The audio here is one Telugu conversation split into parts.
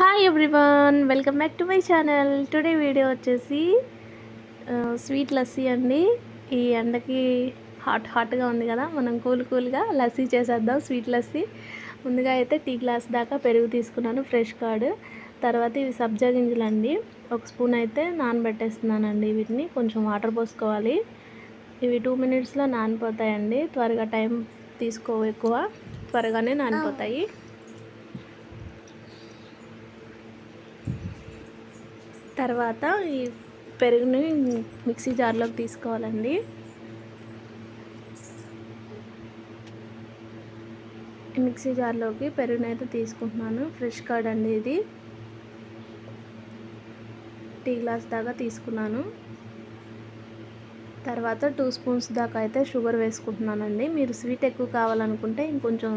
Hi everyone welcome back to my channel today video వచ్చేసి స్వీట్ లస్సీ అండి. ఈ ఎండకి హాట్ హాట్గా ఉంది కదా మనం కూల్ కూల్గా లస్సీ చేసేద్దాం స్వీట్ లస్సీ ముందుగా అయితే టీ గ్లాస్ దాకా పెరుగు తీసుకున్నాను ఫ్రెష్ కార్డ్ తర్వాత ఇవి సబ్జా గింజలు అండి. ఒక స్పూన్ అయితే నానబెట్టేస్తున్నానండి వీటిని కొంచెం వాటర్ పోసుకోవాలి. ఇవి టూ మినిట్స్లో నానిపోతాయండి. త్వరగా టైం తీసుకో ఎక్కువ త్వరగానే నానిపోతాయి. తర్వాత ఈ పెరుగుని మిక్సీ జార్లోకి తీసుకోవాలండి. మిక్సీ జార్లోకి పెరుగుని అయితే తీసుకుంటున్నాను. ఫ్రెష్ కర్డ్ అండి ఇది. టీ గ్లాస్ దాకా తీసుకున్నాను. తర్వాత టూ స్పూన్స్ దాకా అయితే షుగర్ వేసుకుంటున్నానండి. మీరు స్వీట్ ఎక్కువ కావాలనుకుంటే ఇంకొంచెం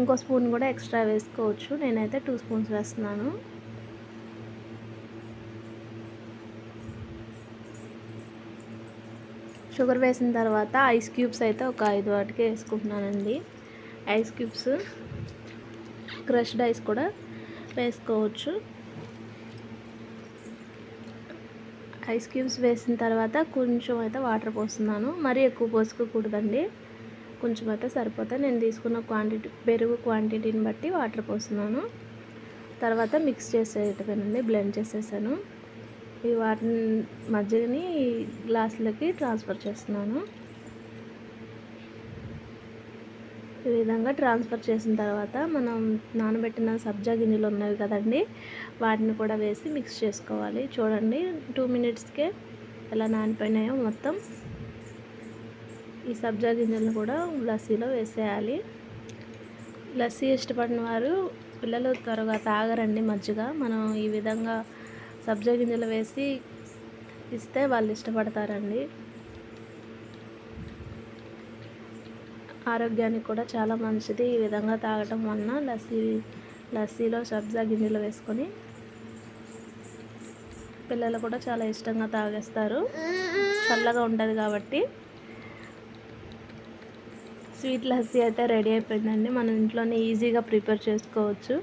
ఇంకో స్పూన్ కూడా ఎక్స్ట్రా వేసుకోవచ్చు. నేనైతే టూ స్పూన్స్ వేస్తున్నాను. షుగర్ వేసిన తర్వాత ఐస్ క్యూబ్స్ అయితే ఒక ఐదు వాటికి వేసుకుంటున్నానండి. ఐస్ క్యూబ్స్ క్రష్డ్ ఐస్ కూడా వేసుకోవచ్చు. ఐస్ క్యూబ్స్ వేసిన తర్వాత కొంచెం అయితే వాటర్ పోస్తున్నాను. మరీ ఎక్కువ పోసుకోకూడదండి. కొంచెం అయితే సరిపోతాయి నేను తీసుకున్న క్వాంటిటీ పెరుగు క్వాంటిటీని బట్టి వాటర్ పోస్తున్నాను. తర్వాత మిక్స్ చేసేటమేనండి బ్లెండ్ చేసేసాను. ఈ వాటిని మజ్జిగని గ్లాసులకి ట్రాన్స్ఫర్ చేస్తున్నాను. ఈ విధంగా ట్రాన్స్ఫర్ చేసిన తర్వాత మనం నానబెట్టిన సబ్జా గింజలు ఉన్నవి కదండి వాటిని కూడా వేసి మిక్స్ చేసుకోవాలి. చూడండి టూ మినిట్స్కే ఎలా నానిపోయినాయో మొత్తం. ఈ సబ్జా గింజలను కూడా లస్సీలో వేసేయాలి. లస్సీ ఇష్టపడిన వారు పిల్లలు త్వరగా తాగరండి మజ్జిగ. మనం ఈ విధంగా సబ్జా గింజలు వేసి ఇస్తే వాళ్ళు ఇష్టపడతారండి. ఆరోగ్యానికి కూడా చాలా మంచిది. ఈ విధంగా తాగటం వలన లస్సీ లస్సీలో సబ్జా గింజలు వేసుకొని పిల్లలు కూడా చాలా ఇష్టంగా తాగేస్తారు. చల్లగా ఉంటుంది కాబట్టి. స్వీట్ లస్సీ అయితే రెడీ అయిపోయిందండి. మనం ఇంట్లోనే ఈజీగా ప్రిపేర్ చేసుకోవచ్చు.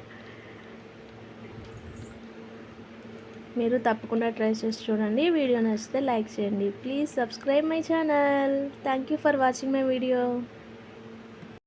మీరు తప్పకుండా ట్రై చేసి చూడండి. వీడియో నచ్చితే లైక్ చేయండి. Please subscribe my channel. Thank you for watching my video.